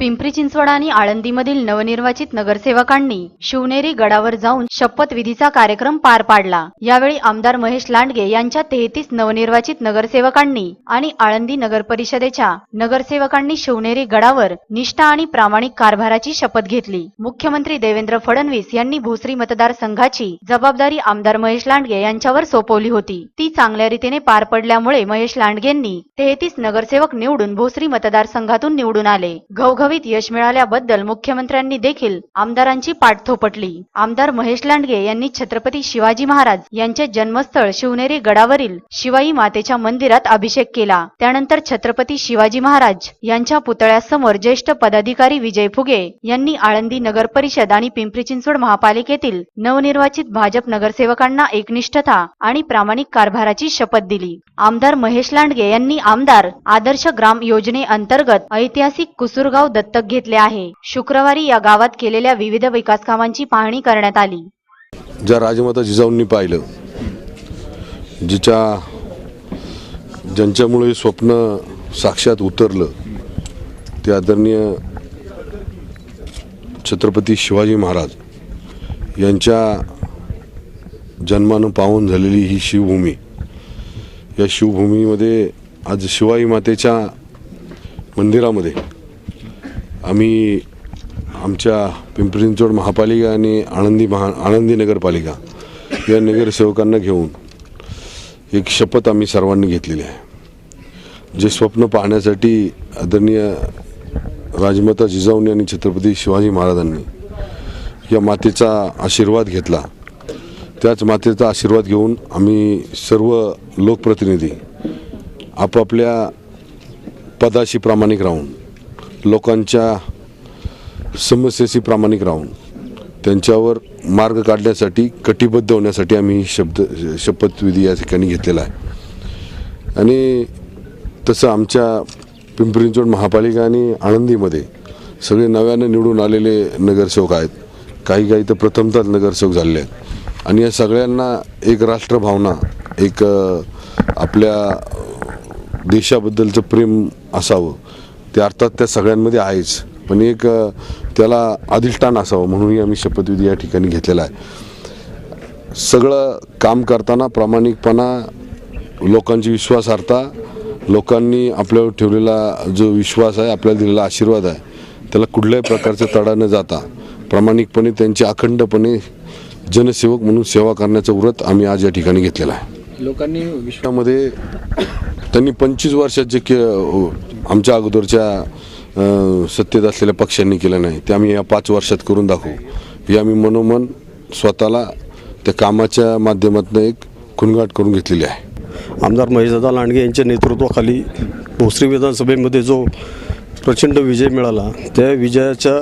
पिंपरी चिंचवड आणि आळंदीमधील नवनिर्वाचित नगरसेवकांनी शिवनेरी गडावर जाऊन शपथविधीचा कार्यक्रम पार पाडला. यावेळी आमदार महेश लांडगे यांच्या तेहतीस नवनिर्वाचित नगरसेवकांनी आणि आळंदी नगर परिषदेच्या नगरसेवकांनी शिवनेरी गडावर निष्ठा आणि प्रामाणिक कारभाराची शपथ घेतली. मुख्यमंत्री देवेंद्र फडणवीस यांनी भोसरी मतदारसंघाची जबाबदारी आमदार महेश लांडगे यांच्यावर सोपवली होती. ती चांगल्या रीतीने पार पडल्यामुळे महेश लांडगेंनी तेहतीस नगरसेवक निवडून भोसरी मतदारसंघातून निवडून आले. घवघवीत यश मिळाल्याबद्दल मुख्यमंत्र्यांनी देखील आमदारांची पाठ थोपटली आमदार महेश लांडगे यांनी छत्रपती शिवाजी महाराज यांचे जन्मस्थळ शिवनेरी गडावरील शिवाई मातेच्या मंदिरात अभिषेक केला. त्यानंतर छत्रपती शिवाजी महाराज यांच्या पुतळ्यासमोर ज्येष्ठ पदाधिकारी विजय फुगे यांनी आळंदी नगर परिषद आणि पिंपरी चिंचवड महापालिकेतील नवनिर्वाचित भाजप नगरसेवकांना एकनिष्ठता आणि प्रामाणिक कारभाराची शपथ दिली. आमदार महेश लांडगे यांनी आमदार आदर्श ग्राम योजनेअंतर्गत ऐतिहासिक कुसुरगाव दत्तक घेतले आहे. शुक्रवारी या गावात केलेल्या विविध विकास कामांची पाहणी करण्यात आली. ज्या राजमाता जिजाऊंनी पाहिलं जिच्या ज्यांच्यामुळे स्वप्न साक्षात उतरलं ते आदरणीय छत्रपती शिवाजी महाराज यांच्या जन्मानं पावन झालेली ही शिवभूमी. या शिवभूमीमध्ये आज शिवाई मातेच्या मंदिरामध्ये आम्ही आमच्या पिंपरी चिंचवड महापालिका आणि आनंदी महा आनंदी नगरपालिका या नगरसेवकांना घेऊन एक शपथ आम्ही सर्वांनी घेतलेली आहे. जे स्वप्न पाहण्यासाठी आदरणीय राजमाता जिजाऊनी आणि छत्रपती शिवाजी महाराजांनी या मातेचा आशीर्वाद घेतला. त्याच मातेचा आशीर्वाद घेऊन आम्ही सर्व लोकप्रतिनिधी आपापल्या पदाशी प्रामाणिक राहून लोकांच्या समस्येशी प्रामाणिक राहून त्यांच्यावर मार्ग काढण्यासाठी कटिबद्ध होण्यासाठी आम्ही शब्द शपथविधी या ठिकाणी घेतलेला आहे. आणि तसं आमच्या पिंपरी चिंचवड महापालिका आणि आनंदीमध्ये सगळे नव्यानं निवडून आलेले नगरसेवक आहेत. काही काही तर प्रथमतच नगरसेवक झालेले आहेत. आणि या सगळ्यांना एक राष्ट्रभावना एक आपल्या देशाबद्दलचं प्रेम असावं. ते अर्थात त्या सगळ्यांमध्ये आहेच. पण एक त्याला अधिष्ठान असावं म्हणूनही आम्ही शपथविधी या ठिकाणी घेतलेला आहे. सगळं काम करताना प्रामाणिकपणा लोकांची विश्वासार्हता लोकांनी आपल्यावर ठेवलेला जो विश्वास आहे आपल्याला दिलेला आशीर्वाद आहे त्याला कुठल्याही प्रकारचं तडा न जाता प्रामाणिकपणे त्यांची अखंडपणे जनसेवक म्हणून सेवा करण्याचं व्रत आम्ही आज या ठिकाणी घेतलेलं आहे. लोकांनी विश्वास त्यामध्ये त्यांनी पंचवीस वर्षात जे के आमच्या अगोदरच्या सत्तेत असलेल्या पक्षांनी केलं नाही. ते आम्ही या पाच वर्षात करून दाखवू. हे आम्ही मनोमन स्वतःला त्या कामाच्या माध्यमातून एक खुणगाट करून घेतलेली आहे. आमदार महेशदादा लांडगे यांच्या नेतृत्वाखाली भोसरी विधानसभेमध्ये जो प्रचंड विजय मिळाला त्या विजयाच्या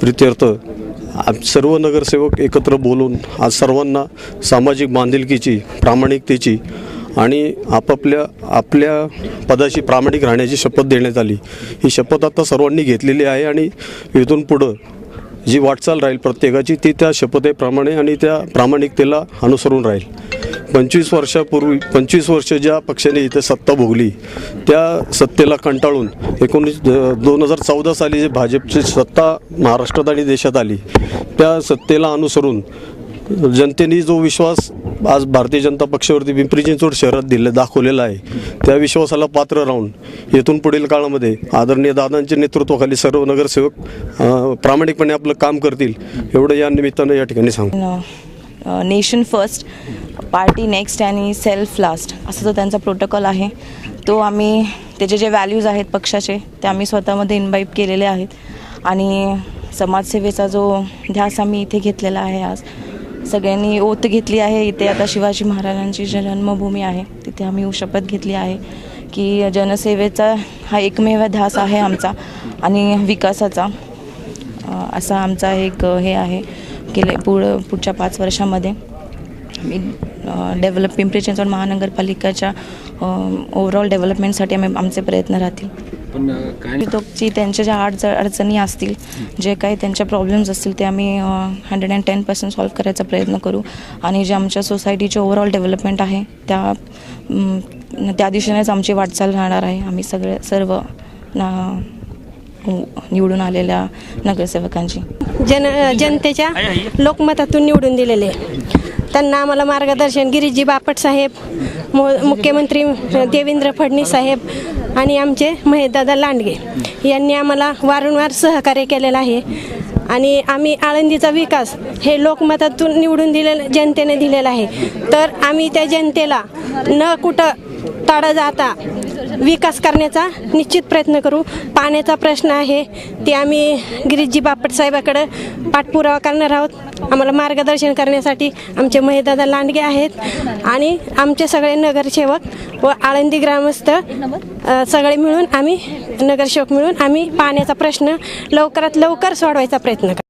प्रित्यर्थ सर्व नगरसेवक एकत्र बोलून आज सर्वांना सामाजिक बांधिलकीची प्रामाणिकतेची आणि आपापल्या आपल्या पदाशी प्रामाणिक राहण्याची शपथ देण्यात आली. ही शपथ आता सर्वांनी घेतलेली आहे आणि इथून पुढं जी वाटचाल राहील प्रत्येकाची ती त्या शपथेप्रमाणे आणि त्या प्रामाणिकतेला अनुसरून राहील. पंचवीस वर्षापूर्वी पंचवीस वर्ष ज्या पक्षाने इथे सत्ता भोगली त्या सत्तेला कंटाळून एकोणीस दोन हजार चौदा साली जे भाजपची सत्ता महाराष्ट्रात आणि देशात आली त्या सत्तेला अनुसरून जनतेने जो विश्वास आज भारतीय जनता पक्षावरती पिंपरी चिंचवड शहरात दिले दाखवलेला आहे त्या विश्वासाला पात्र राहून येथून पुढील काळामध्ये आदरणीय दादांच्या नेतृत्वाखाली सर्व नगरसेवक प्रामाणिकपणे आपलं काम करतील एवढं या निमित्तानं या ठिकाणी सांगू. नेशन फर्स्ट पार्टी नेक्स्ट आणि सेल्फ लास्ट असा जो त्यांचा प्रोटोकॉल आहे. तो आम्ही त्याचे जे व्हॅल्यूज आहेत पक्षाचे ते आम्ही स्वतःमध्ये इन्वाईब केलेले आहेत. आणि समाजसेवेचा जो ध्यास आम्ही इथे घेतलेला आहे आज सगळ्यांनी ओत घेतली आहे. इथे आता शिवाजी महाराजांची जी जन्मभूमी आहे तिथे आम्ही शपथ घेतली आहे की जनसेवेचा हा एकमेव ध्यास आहे आमचा आणि विकासाचा. असा आमचा एक हे आहे गेले पुढं पुढच्या पाच वर्षामध्ये. मी डेव्हलप पिंपरी चिंचवड महानगरपालिकेच्या ओव्हरऑल डेव्हलपमेंटसाठी आम्ही आमचे प्रयत्न राहतील. पण काय तोची त्यांच्या ज्या अडच अडचणी असतील जे काही त्यांच्या प्रॉब्लेम्स असतील ते आम्ही hundred and ten percent solve करायचा प्रयत्न करू. आणि जे आमच्या सोसायटीचे ओव्हरऑल डेव्हलपमेंट आहे त्या त्या दिशेनेच आमची वाटचाल राहणार आहे. आम्ही सगळे सर्व ना निवडून आलेल्या नगरसेवकांची. जन जनतेच्या लोकमतातून निवडून दिलेले. त्यांना आम्हाला मार्गदर्शन. गिरीजी बापट साहेब मो मुख्यमंत्री देवेंद्र फडणीस साहेब आणि आमचे महेशदादा लांडगे यांनी आम्हाला वारंवार सहकार्य केलेलं आहे. आणि आम्ही आळंदीचा विकास हे लोकमतातून निवडून दिलेलं जनतेने दिलेला आहे. तर आम्ही त्या जनतेला न कुठं ताडा जाता विकास करण्याचा निश्चित प्रयत्न करू. पाण्याचा प्रश्न आहे ते आम्ही गिरीशजी बापट साहेबाकडं पाठपुरावा करणार आहोत. आम्हाला मार्गदर्शन करण्यासाठी आमचे महेदादा लांडगे आहेत आणि आमचे सगळे नगरसेवक व आळंदी ग्रामस्थ सगळे मिळून आम्ही नगरसेवक मिळून आम्ही पाण्याचा प्रश्न लवकरात लवकर सोडवायचा प्रयत्न करू